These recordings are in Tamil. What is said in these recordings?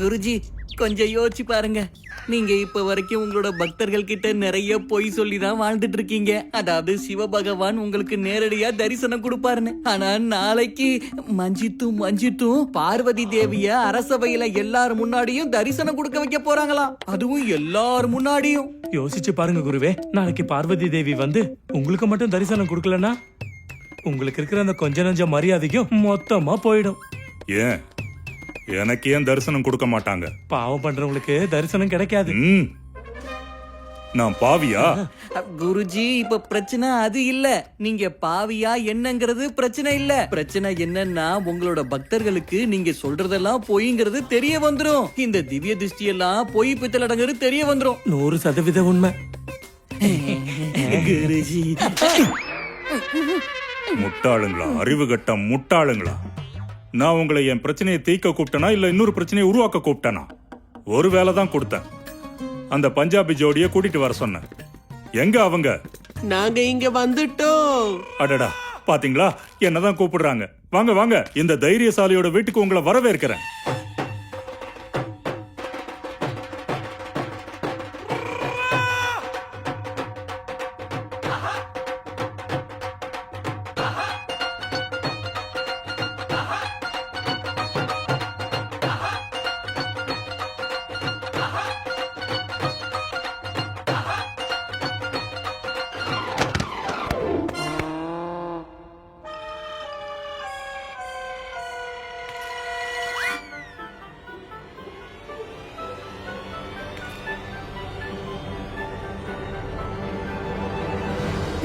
குருஜி கொஞ்சம் யோசிச்சு பாருங்க. நீங்க இப்ப வரைக்கும் உங்களோட பக்தர்கள் கிட்ட நிறைய பொய் சொல்லி தான் வாழ்ந்துட்டு இருக்கீங்க. அதாவது சிவபகவான் உங்களுக்கு நேரடியா தரிசனம் கொடுப்பாருன்னு. ஆனா நாளைக்கு மஞ்சித்தும் மஞ்சித்தும் பார்வதி தேவிய அரசவையில எல்லார் முன்னாடியும் தரிசனம் கொடுக்க வைக்க போறாங்களாம் அதுவும் எல்லார் முன்னாடியும். யோசிச்சு பாருங்க குருவே நாளைக்கு பார்வதி தேவி வந்து உங்களுக்கு மட்டும் தரிசனம் கொடுக்கலனா உங்களுக்கு இருக்கிற அந்த கொஞ்ச நஞ்ச மரியாதைக்கும் மொத்தமா போயிடும். ஏன்? எனக்கு ஏன் தரிசனம் கொடுக்க மாட்டாங்க? பாவம் பண்றவங்களுக்கு தரிசனம் கிடைக்காது. ம். நான் பாவியா? குருஜி இப்ப பிரச்சனை அது இல்ல. நீங்க பாவியா என்னங்கிறது பிரச்சனை இல்ல. பிரச்சனை என்னன்னா உங்களோட பக்தர்களுக்கு நீங்க சொல்றதெல்லாம் பொய்ங்கிறது தெரிய வந்துரும். இந்த திவ்ய திருஷ்டி எல்லாம் பொய் பித்தலடங்கிறது தெரிய வந்துரும். நூறு சதவீத உண்மை. குருஜி. முட்டாளுங்களா? அறிவு கட்ட முட்டாளுங்களா? நான் உங்களை என் பிரச்சனையை தீர்க்க கூப்பிட்டனா இல்ல இன்னொரு பிரச்சனையை உருவாக்க கூப்பிட்டனா? ஒரு வேலை தான் கொடுத்தேன். அந்த பஞ்சாபி ஜோடியை கூட்டிட்டு வர சொன்னேன். எங்க அவங்க? நாங்க இங்க வந்துட்டோம். அடடா பாத்தீங்களா? என்னதான் கூப்பிடுறாங்க. வாங்க வாங்க இந்த தைரியசாலியோட வீட்டுக்கு உங்களை வரவேற்கிறேன்.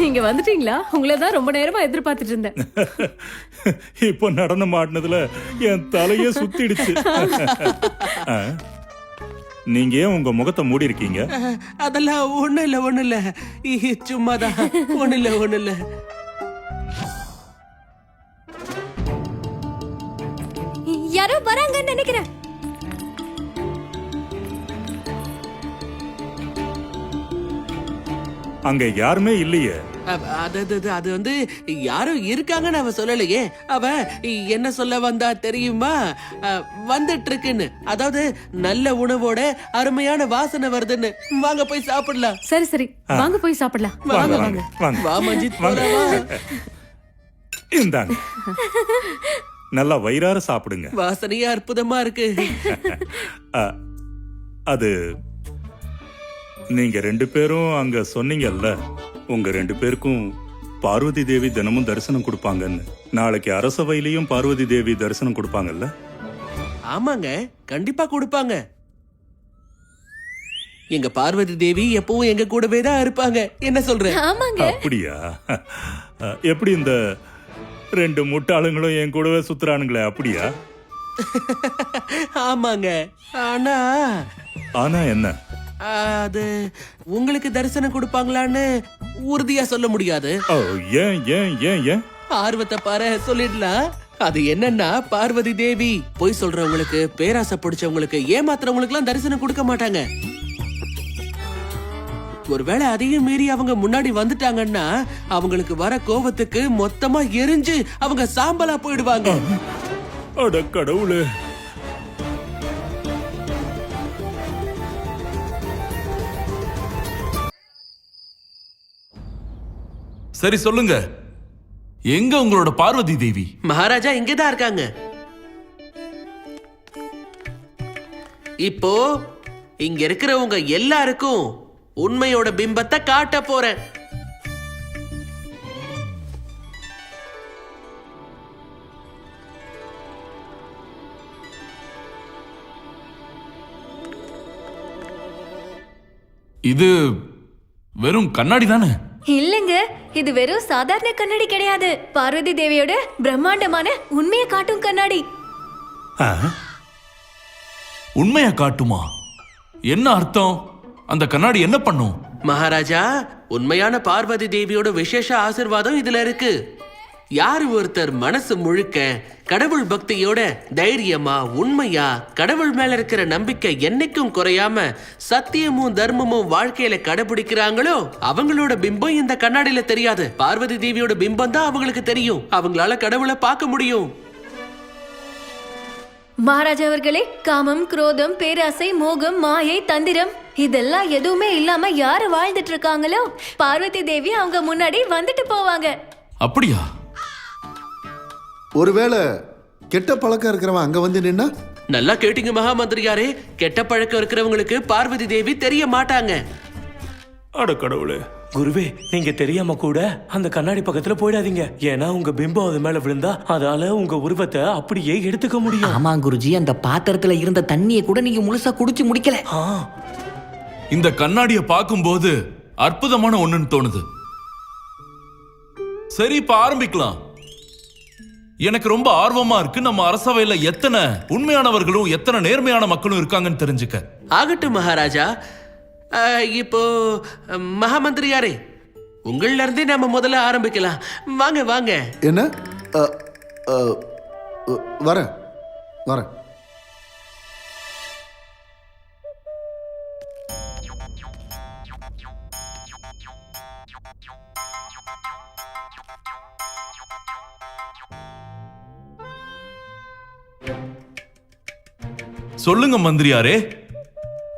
நீங்க வந்துட்டீங்களா? உங்களை தான் ரொம்ப நேரமா எதிர்பார்த்துட்டு இருந்தேன். இப்போ நடனம் ஆடினதுல என் தலையே சுத்திடுச்சு. ஆ? நீங்க ஏன் உங்க முகத்தை மூடி இருக்கீங்க? அஹ், அதெல்லாம் ஒண்ணு இல்ல ஒண்ணு இல்ல. இ- சும்மாதான். ஒண்ணு இல்ல ஒண்ணு இல்ல. யாரோ வராங்கன்னு நினைக்கிறேன். அங்க யாருமே இல்லையே. அது அது வந்து யாரோ இருக்காங்கன்னு அவ சொல்லலையே. அவ என்ன சொல்ல வந்தா தெரியுமா? வந்துட்டு இருக்குன்னு அதாவது நல்ல உணவோட அருமையான வாசனை வருதுன்னு. வாங்க போய் சாப்பிடலாம். சரி சரி. வாங்க போய் சாப்பிடலாம். வாங்க வாங்க வா மஞ்சித் இந்தாங்க. நல்லா வயிறார சாப்பிடுங்க. வாசனையா அற்புதமா இருக்கு. அது நீங்க ரெண்டு பேரும் அங்க சொன்னீங்கல்ல. உங்க ரெண்டு பேருக்கும் பார்வதி தேவி தினமும் தரிசனம் கொடுப்பாங்கன்னு. நாளைக்கு அரசவையிலையும் பார்வதி தேவி தரிசனம் கொடுப்பாங்கல்ல? ஆமாங்க கண்டிப்பா கொடுப்பாங்க. எங்க பார்வதி தேவி எப்பவும் எங்க கூடவே தான் இருப்பாங்க. என்ன சொல்ற? ஆமாங்க. அப்படியா? எப்படி இந்த ரெண்டு முட்டாளுங்களும் என் கூடவே சுத்துறானுங்களே அப்படியா? ஆமாங்க. ஆனா ஆனா என்ன? அது உங்களுக்கு தரிசனம் கொடுப்பாங்களான்னு உறுதியா சொல்ல முடியாது. ஓ ஏன் ஏன் ஏன் ஏன்? ஆர்வத்தை பாரு சொல்லிடலாம் அது என்னன்னா பார்வதி தேவி பொய் சொல்றவங்களுக்கு பேராசை பிடிச்சவங்களுக்கு ஏமாத்துறவங்களுக்கு எல்லாம் தரிசனம் கொடுக்க மாட்டாங்க. ஒருவேளை அதையும் மீறி அவங்க முன்னாடி வந்துட்டாங்கன்னா அவங்களுக்கு வர கோபத்துக்கு மொத்தமா எரிஞ்சு அவங்க சாம்பலா போயிடுவாங்க. அட கடவுளே. சரி சொல்லுங்க. எங்க உங்களோட பார்வதி தேவி? மகாராஜா இங்கதான் இருக்காங்க. இப்போ இங்க இருக்கிறவங்க எல்லாருக்கும் உண்மையோட பிம்பத்தை காட்ட போறேன். இது வெறும் கண்ணாடி தானே? இல்லங்க இது வெறும் சாதாரண கண்ணாடி கிடையாது. பார்வதி தேவியோட பிரம்மாண்டமான உண்மையை காட்டும் கண்ணாடி. ஆ? உண்மையா காட்டுமா? என்ன அர்த்தம்? அந்த கண்ணாடி என்ன பண்ணும்? மகாராஜா உண்மையான பார்வதி தேவியோட விசேஷ ஆசிர்வாதம் இதுல இருக்கு. யார் ஒருத்தர் மனசு முழுக்க கடவுள் பக்தியோட தைரியமா உண்மையா கடவுள் மேல இருக்கிற நம்பிக்கை என்னைக்கும் குறையாம சத்தியமும் தர்மமும் வாழ்க்கையில கடைபிடிக்கிறாங்களோ? அவங்களோட பிம்பம் இந்த கண்ணாடியில தெரியாது. பார்வதி தேவியோட பிம்பம் தான் அவங்களுக்கு தெரியும். அவங்களால கடவுளை பார்க்க முடியும். மகாராஜா அவர்களே காமம் குரோதம் பேராசை மோகம் மாயை தந்திரம் இதெல்லாம் எதுவுமே இல்லாம யாரு வாழ்ந்துட்டு இருக்காங்களோ? பார்வதி தேவி அவங்க முன்னாடி வந்துட்டு போவாங்க. அப்படியா? ஒருவேளை கெட்ட பழக்கம் இருக்கிறவன் அங்க வந்து நின்னா? நல்லா கேட்டீங்க மகாமந்திரியாரே. கெட்ட பழக்கம் இருக்கிறவங்களுக்கு பார்வதி தேவி தெரிய மாட்டாங்க. அட கடவுளே. குருவே நீங்க தெரியாம கூட அந்த கண்ணாடி பக்கத்துல போயிடாதீங்க. ஏன்னா உங்க பிம்பம் அது மேல விழுந்தா அதால உங்க உருவத்தை அப்படியே எடுத்துக்க முடியும். ஆமா குருஜி அந்த பாத்திரத்துல இருந்த தண்ணியை கூட நீங்க முழுசா குடிச்சு முடிக்கல. ஆ, இந்த கண்ணாடிய பார்க்கும்போது அற்புதமான ஒண்ணுன்னு தோணுது. சரி இப்ப ஆரம்பிக்கலாம். எனக்கு ரொம்ப ஆர்வமா இருக்கு நம்ம அரசவையில எத்தனை உண்மையானவர்களும் எத்தனை நேர்மையான மக்களும் இருக்காங்கன்னு தெரிஞ்சுக்க. ஆகட்டும் மகாராஜா. இப்போ மகாமந்திரியாரே உங்கள்ல இருந்தே நம்ம முதல்ல ஆரம்பிக்கலாம். வாங்க வாங்க. என்ன? வரேன். வரேன். சொல்லுங்க மந்திரியாரே.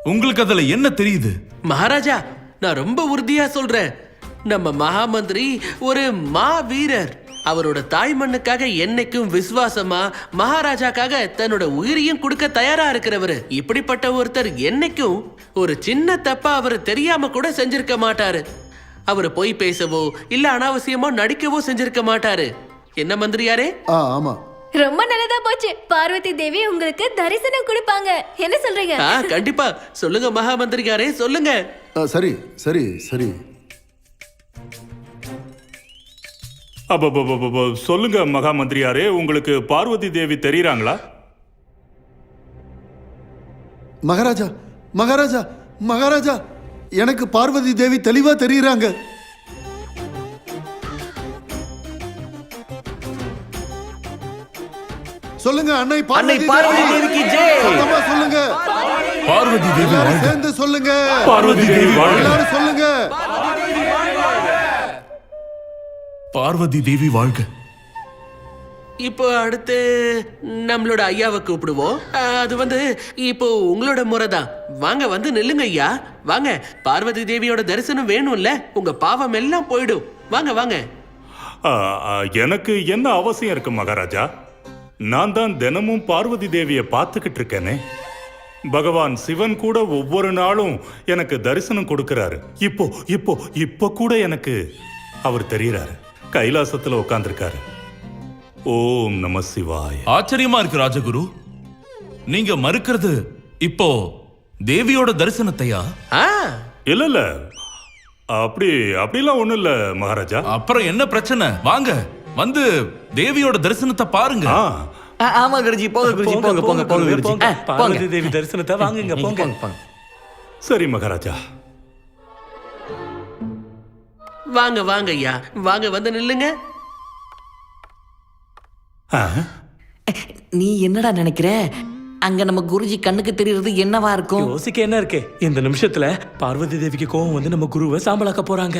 உங்களுக்கு அதுல என்ன தெரியுது? மகாராஜா நான் ரொம்ப உறுதியா சொல்றேன். நம்ம மகாமந்திரி ஒரு மா வீரர் அவரோட தாய் மண்ணுக்காக என்னைக்கும் விசுவாசமா மகாராஜாக்காக தன்னோட உயிரையும் கொடுக்க தயாரா இருக்கிறவரு. இப்படிப்பட்ட ஒருத்தர் என்னைக்கும் ஒரு சின்ன தப்பா அவர் தெரியாம கூட செஞ்சிருக்க மாட்டாரு. அவர் பொய் பேசவோ இல்ல அனாவசியமா நடிக்கவோ செஞ்சிருக்க மாட்டாரு. என்ன மந்திரியாரே? ஆ ஆமா. ரொம்ப நல்லதா போச்சு. பார்வதி தேவி உங்களுக்கு தரிசனம் கொடுப்பாங்க. என்ன சொல்றீங்க? ஆ கண்டிப்பா. சொல்லுங்க மகாமந்திரியாரே சொல்லுங்க. அ, சரி சரி சரி. அப்ப சொல்லுங்க மகா மந்திரியாரே உங்களுக்கு பார்வதி தேவி தெரியுறாங்களா? மகாராஜா மகாராஜா மகாராஜா எனக்கு பார்வதி தேவி தெளிவா தெரியுறாங்க. சொல்லுங்க அன்னை அன்னை பார்வதி பார்வதி தேவி தேவிக்கு ஜெய். சத்தமா சொல்லுங்க. பார்வதி தேவி எல்லாரும் வாழ்க. சேர்ந்து சொல்லுங்க. பார்வதி தேவி வாழ்க. எல்லாரும் சொல்லுங்க. பார்வதி தேவி வாழ்க. இப்போ அடுத்து நம்மளோட ஐயாவை கூப்பிடுவோம். அது வந்து இப்போ உங்களோட முறை தான் வாங்க வந்து நில்லுங்க ஐயா. வாங்க பார்வதி தேவியோட தரிசனம் வேணும்ல. உங்க பாவம் எல்லாம் போயிடும். வாங்க வாங்க. ஆ, ஆ, எனக்கு என்ன அவசியம் இருக்கு மகாராஜா? நான் தான் தினமும் பார்வதி தேவியை பார்த்துக்கிட்டு இருக்கேனே. பகவான் சிவன் கூட ஒவ்வொரு நாளும் எனக்கு தரிசனம் கொடுக்கறாரு. இப்போ இப்போ இப்போ கூட எனக்கு அவர் தெரியறாரு. கைலாசத்துல உட்கார்ந்திருக்காரு ஓம் நம சிவாய. ஆச்சரியமா இருக்கு ராஜகுரு. நீங்க மறுக்கிறது இப்போ தேவியோட தரிசனத்தையா? ஆ. இல்ல இல்ல. அப்படி அப்படிலாம் ஒண்ணும் இல்ல மகாராஜா. அப்புறம் என்ன பிரச்சனை? வாங்க. வந்து தேவியோட தரிசனத்தை பாருங்க. ஆமா குருஜி போங்க குருஜி போங்க போங்க போங்க குருஜி பார்வதி தேவி தரிசனத்தை வாங்குங்க போங்க. சரி மகாராஜா. வாங்க வாங்க ஐயா. வாங்க வந்து நில்லுங்க. நீ என்னடா நினைக்கிற? அங்க நம்ம குருஜி கண்ணுக்கு தெரியறது என்னவா இருக்கும்? யோசிக்க என்ன இருக்கு? இந்த நிமிஷத்துல பார்வதி தேவிக்கு கோவம் வந்து நம்ம குருவை சாம்பலாக்க போறாங்க.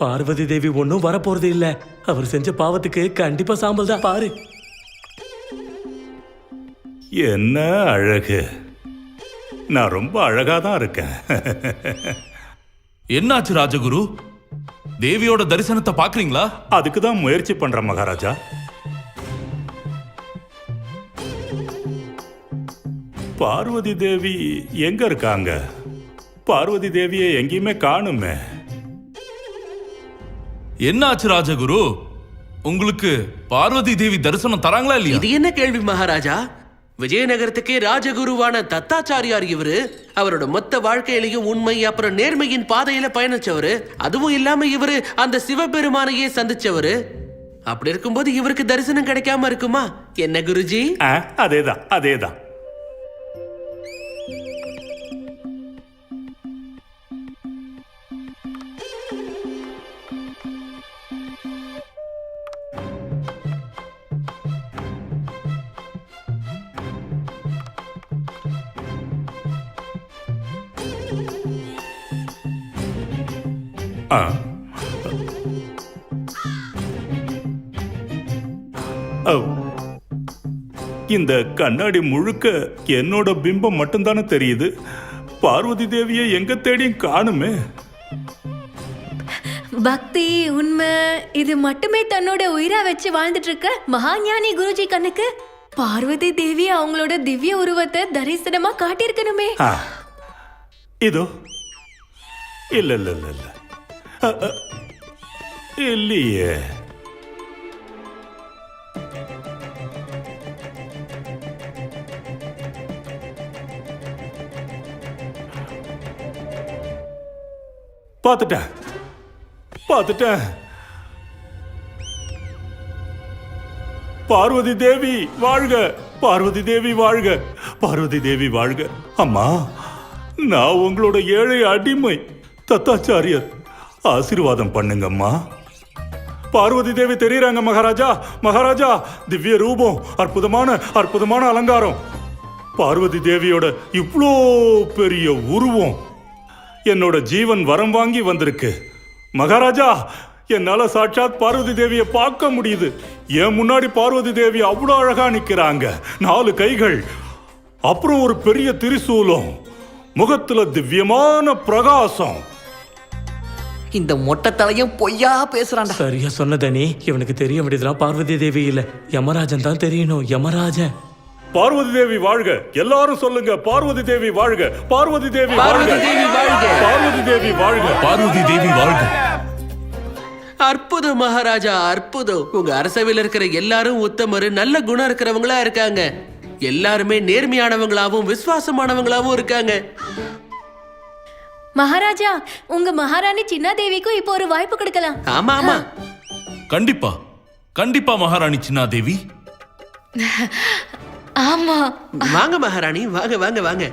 பார்வதி தேவி ஒன்னும் வரப்போறது இல்ல. அவர் செஞ்ச பாவத்துக்கு கண்டிப்பா சாம்பல் தான். பாரு. என்ன அழகு. நான் ரொம்ப அழகா தான் இருக்கேன். என்னாச்சு ராஜகுரு? தேவியோட தரிசனத்தை பாக்குறீங்களா அதுக்கு தான் முயற்சி பண்றேன் மகாராஜா. பார்வதி தேவி எங்க இருக்காங்க? பார்வதி தேவியை எங்கேயுமே காணுமே. என்னாச்சு ராஜகுரு? உங்களுக்கு பார்வதி தேவி தரிசனம் தராங்களா இல்லையா? இது என்ன கேள்வி மகாராஜா? விஜயநகரத்துக்கே ராஜகுருவான தத்தாச்சாரியார் இவரு அவரோட மொத்த வாழ்க்கையிலையும் உண்மை அப்புறம் நேர்மையின் பாதையில பயணிச்சவரு அதுவும் இல்லாம இவரு அந்த சிவபெருமானையே சந்திச்சவரு. அப்படி இருக்கும்போது இவருக்கு தரிசனம் கிடைக்காம இருக்குமா? என்ன குருஜி? ஆ, அதேதான் அதேதான். இந்த கண்ணாடி முழுக்க என்னோட பிம்பம் மட்டும்தானே தெரியுது? பார்வதி தேவியை எங்க தேடியும் காணுமே. பக்தி உண்மை இது மட்டுமே தன்னோட உயிரா வச்சு வாழ்ந்துட்டு இருக்க மகாஞானி குருஜி கண்ணுக்கு பார்வதி தேவி அவங்களோட திவ்ய உருவத்தை தரிசனமா காட்டியிருக்கணுமே. இதோ. இல்ல இல்ல இல்ல. இல்லையே. பார்த்துட்டேன். பார்த்துட்டேன். பார்வதி தேவி வாழ்க. பார்வதி தேவி வாழ்க. பார்வதி தேவி வாழ்க. அம்மா நான் உங்களோட ஏழை அடிமை தத்தாச்சாரியர். ஆசீர்வாதம் பண்ணுங்கம்மா. பார்வதி தேவி தெரியறாங்க மகாராஜா மகாராஜா. திவ்ய ரூபம் அற்புதமான அற்புதமான அலங்காரம். பார்வதி தேவியோட இவ்வளோ பெரிய உருவம். என்னோட ஜீவன் வரம் வாங்கி வந்திருக்கு. மகாராஜா என்னால சாட்சாத் பார்வதி தேவியை பார்க்க முடியுது. என் முன்னாடி பார்வதி தேவி அவ்வளோ அழகா நிற்கிறாங்க நாலு கைகள். அப்புறம் ஒரு பெரிய திரிசூலம். முகத்துல திவ்யமான பிரகாசம். இந்த மொட்டை தலையும் பொய்யா பேசுறான்டா. சரியா சொன்னதனி இவனுக்கு தெரிய வேண்டியதுலாம் பார்வதி தேவி இல்ல. யமராஜன் தான் தெரியணும். யமராஜன். பார்வதி தேவி வாழ்க. எல்லாரும் சொல்லுங்க. பார்வதி தேவி வாழ்க. பார்வதி தேவி வாழ்க. பார்வதி தேவி வாழ்க. பார்வதி தேவி வாழ்க. பார்வதி தேவி வாழ்க. அற்புதம் மகாராஜா அற்புதம். உங்க அரசவையில் இருக்கிற எல்லாரும் உத்தமரு நல்ல குணம் இருக்கிறவங்களா இருக்காங்க. எல்லாருமே நேர்மையானவங்களாவும் விசுவாசமானவங்களாவும் இருக்காங்க. மகாராஜா உங்க மகாராணி சின்னாதேவிக்கும் இப்போ ஒரு வாய்ப்பு கொடுக்கலாம். ஆமா ஆமா. கண்டிப்பா. கண்டிப்பா மகாராணி சின்னாதேவி. ஆமா. வாங்க மகாராணி வாங்க வாங்க வாங்க.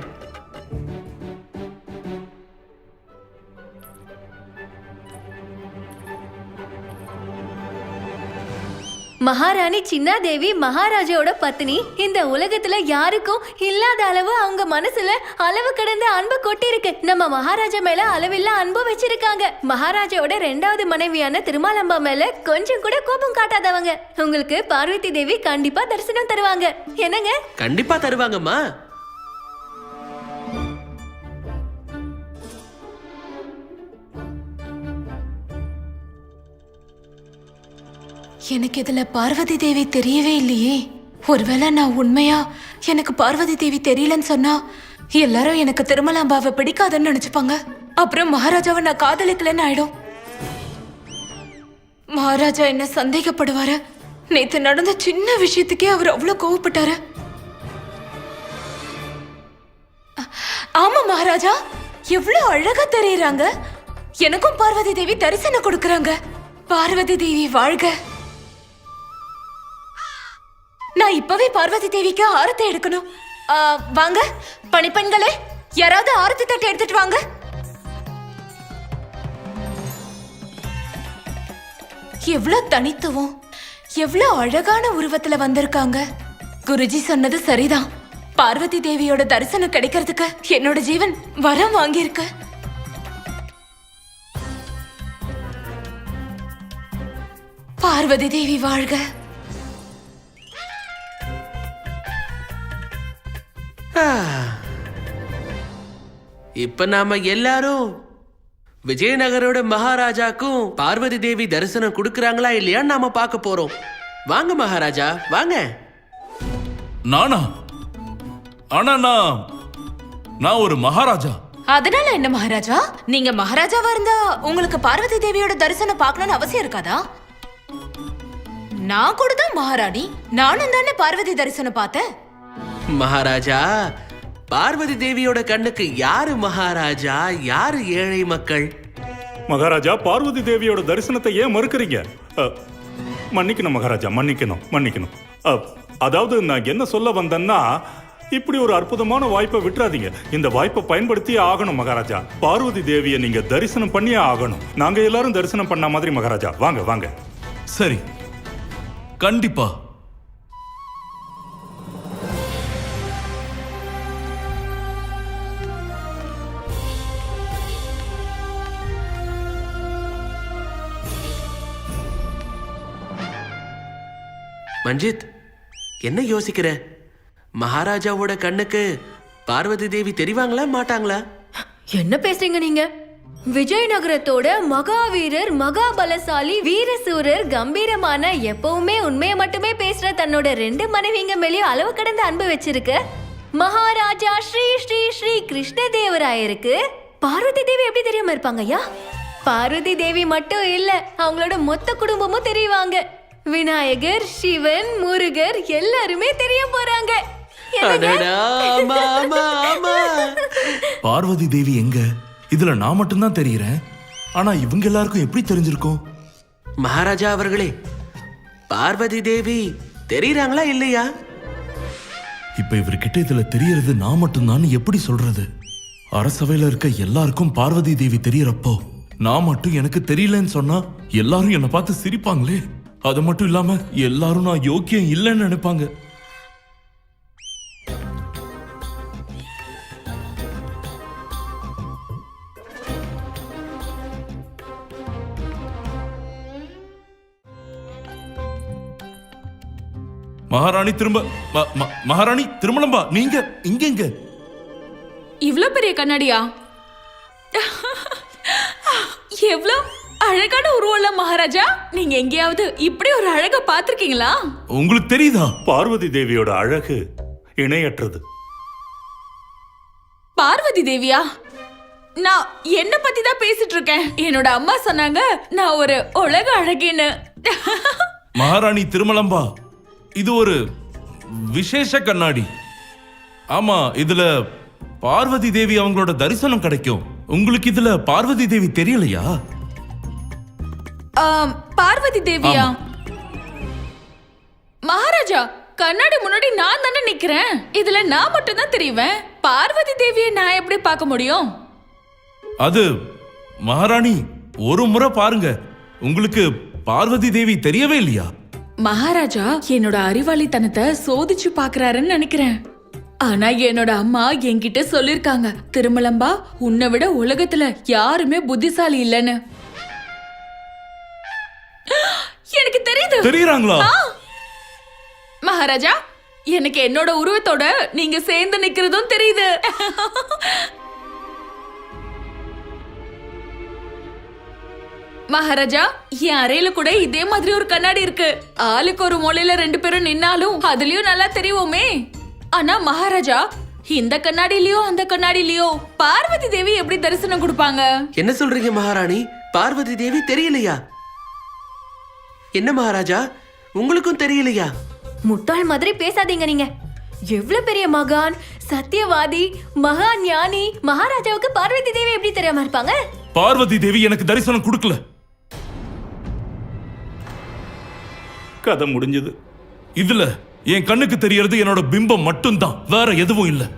மகாராணி சின்னாதேவி மகாராஜாவோட பத்னி. இந்த உலகத்துல யாருக்கும் இல்லாத அளவு அவங்க மனசுல அளவு கடந்த அன்பு கொட்டிருக்கு நம்ம மகாராஜா மேல அளவில்லா அன்பு வச்சிருக்காங்க. மகாராஜாவோட ரெண்டாவது மனைவியான திருமாலம்பா மேல கொஞ்சம் கூட கோபம் காட்டாதவங்க. உங்களுக்கு பார்வதி தேவி கண்டிப்பா தரிசனம் தருவாங்க. என்னங்க? கண்டிப்பா தருவாங்கம்மா. எனக்கு இதுல பார்வதி தேவி தெரியவே இல்லையே. ஒருவேளை நான் உண்மையா? எனக்கு பார்வதி தேவி தெரியலன்னு சொன்னா எல்லாரும் எனக்கு திருமலாம்பாவை பிடிக்காதுன்னு நினைச்சுப்பாங்க. அப்புறம் மகாராஜாவை நான் காதலிக்கலன்னு ஆயிடும். மகாராஜா என்ன சந்தேகப்படுவாரு? நேத்து நடந்த சின்ன விஷயத்துக்கே அவர் அவ்வளவு கோவப்பட்டாரு. ஆமா மகாராஜா எவ்வளவு அழகா தெரியறாங்க. எனக்கும் பார்வதி தேவி தரிசனம் கொடுக்கறாங்க. பார்வதி தேவி வாழ்க. நான் இப்பவே பார்வதி தேவிக்கு ஆரத்தை எடுக்கணும். வாங்க. பணிப்பெண்களே யாராவது ஆரத்தி தட்டு எடுத்துட்டு வாங்க. எவ்வளவு தனித்துவம் எவ்வளவு அழகான உருவத்துல வந்திருக்காங்க. குருஜி சொன்னது சரிதான். பார்வதி தேவியோட தரிசனம் கிடைக்கிறதுக்கு என்னோட ஜீவன் வரம் வாங்கியிருக்கு. பார்வதி தேவி வாழ்க. இப்ப நாம எல்லாரும் விஜயநகரோட மகாராஜாக்கும் பார்வதி தேவி தரிசனம் கொடுக்கறாங்களா இல்லையா நாம பார்க்க போறோம். வாங்க மகாராஜா வாங்க. நானா? ஆனா நான் நான் ஒரு மகாராஜா. அதனால என்ன மகாராஜா? நீங்க மகாராஜாவா இருந்தா உங்களுக்கு பார்வதி தேவியோட தரிசனம் பார்க்கணும்னு அவசியம் இருக்காதா? நான் கூட தான் மகாராணி. நானும் தானே பார்வதி தரிசனம் பார்த்தேன். மகாராஜா பார்வதி தேவியோட கண்ணுக்கு யாரு மகாராஜா? யாரு ஏழை மக்கள்? மகாராஜா பார்வதி தேவியோட தரிசனத்தை ஏன் மறுக்கிறீங்க? மன்னிக்கணும் மகாராஜா மன்னிக்கணும் மன்னிக்கணும். அதாவது நான் என்ன சொல்ல வந்தேன்னா இப்படி ஒரு அற்புதமான வாய்ப்பை விட்டுறாதீங்க. இந்த வாய்ப்பை பயன்படுத்தியே ஆகணும் மகாராஜா. பார்வதி தேவியை நீங்க தரிசனம் பண்ணியே ஆகணும். நாங்க எல்லாரும் தரிசனம் பண்ண மாதிரி மகாராஜா. வாங்க வாங்க. சரி. கண்டிப்பா. மஞ்சித் என்ன யோசிக்கிற? மகாராஜாவோட கண்ணுக்கு பார்வதி தேவி தெரிவாங்களா மாட்டாங்களா? என்ன பேசுறீங்க நீங்க? விஜயநகரத்தோட மகாவீரர் மகாபலசாலி வீரசூரர் கம்பீரமான எப்பவுமே உண்மையை மட்டுமே பேசுற தன்னோட ரெண்டு மனைவிங்க மேலேயும் அளவு கடந்த அன்பு வச்சிருக்க மகாராஜா ஸ்ரீ ஸ்ரீ ஸ்ரீ கிருஷ்ணதேவராயருக்கு பார்வதி தேவி எப்படி தெரியாம இருப்பாங்க ஐயா? பார்வதி தேவி மட்டும் இல்ல அவங்களோட மொத்த குடும்பமும் தெரியுவாங்க விநாயகர் சிவன் முருகர் எல்லாருமே தெரிய போறாங்க. பார்வதி தேவி எங்க? இதுல நான் மட்டும்தான் தெரியறேன் ஆனா இவங்க எல்லாருக்கும் எப்படி தெரிஞ்சிருக்கும்? மகாராஜா அவர்களே பார்வதி தேவி தெரியறாங்களா இல்லையா? இப்ப இவர்கிட்ட இதுல தெரியறது நான் மட்டும்தான் எப்படி சொல்றது? அரசவையில இருக்க எல்லாருக்கும் பார்வதி தேவி தெரியறப்போ நான் மட்டும் எனக்கு தெரியலன்னு சொன்னா எல்லாரும் என்ன பார்த்து சிரிப்பாங்களே. அது மட்டும் இல்லாம எல்லாரும் நான் யோக்கியம் இல்லைன்னு நினைப்பாங்க. மகாராணி திரும்ப ம- மகாராணி திருமலம்பா நீங்க இங்க இங்க இவ்ளோ பெரிய கண்ணாடியா? எவ்ளோ அழகான உருவம்ல மகாராஜா? நீங்க எங்கேயாவது இப்படி ஒரு அழக பாத்திருக்கீங்களா உங்களுக்கு தெரியுதா? பார்வதி தேவியோட அழகு இணையற்றது. பார்வதி தேவியா? நான் என்ன பத்தி தான் பேசிட்டு இருக்கேன் என்னோட அம்மா சொன்னாங்க நான் ஒரு உலக அழகின்னு. மகாராணி திருமலம்பா இது ஒரு விசேஷ கண்ணாடி. ஆமா இதுல பார்வதி தேவி அவங்களோட தரிசனம் கிடைக்கும். உங்களுக்கு இதுல பார்வதி தேவி தெரியலையா? பார்வதி தேவியா. மகாராஜா கண்ணாடி முன்னாடி நான் தானே நிக்கிறேன். இதுல நான் மட்டும் தான் தெரியுவேன் பார்வதி தேவியை நான் எப்படி பார்க்க முடியும்? அது மகாராணி ஒரு முறை பாருங்க. உங்களுக்கு பார்வதி தேவி தெரியவே இல்லையா? மகாராஜா என்னோட அறிவாளித்தனத்தை சோதிச்சு பாக்குறாருன்னு நினைக்கிறேன். ஆனா என்னோட அம்மா என்கிட்ட சொல்லிருக்காங்க. திருமலம்பா உன்னை விட உலகத்துல யாருமே புத்திசாலி இல்லைன்னு. தெரியறாங்களா? மகாராஜா எனக்கு என்னோட உருவத்தோட நீங்க சேர்ந்து நிக்கிறதும் தெரியுது. மகாராஜா என் அறையில கூட இதே மாதிரி ஒரு கண்ணாடி இருக்கு. ஆளுக்கு ஒரு மூலையில ரெண்டு பேரும் நின்னாலும் அதுலயும் நல்லா தெரியுமே ஆனா மகாராஜா இந்த கண்ணாடிலயோ அந்த கண்ணாடிலயோ பார்வதி தேவி எப்படி தரிசனம் கொடுப்பாங்க? என்ன சொல்றீங்க மகாராணி? பார்வதி தேவி தெரியலையா? என்ன மகாராஜா? உங்களுக்கும் தெரியலையா? முட்டாள் மாதிரி பேசாதீங்க நீங்க. எவ்வளவு பெரிய மகான் சத்தியவாதி மகா ஞானி மகாராஜாவுக்கு பார்வதி தேவி எப்படி தெரியாம இருப்பாங்க? பார்வதி தேவி எனக்கு தரிசனம் கொடுக்கல. கதை முடிஞ்சது. இதுல என் கண்ணுக்கு தெரியறது என்னோட பிம்பம் மட்டும்தான். வேற எதுவும் இல்ல.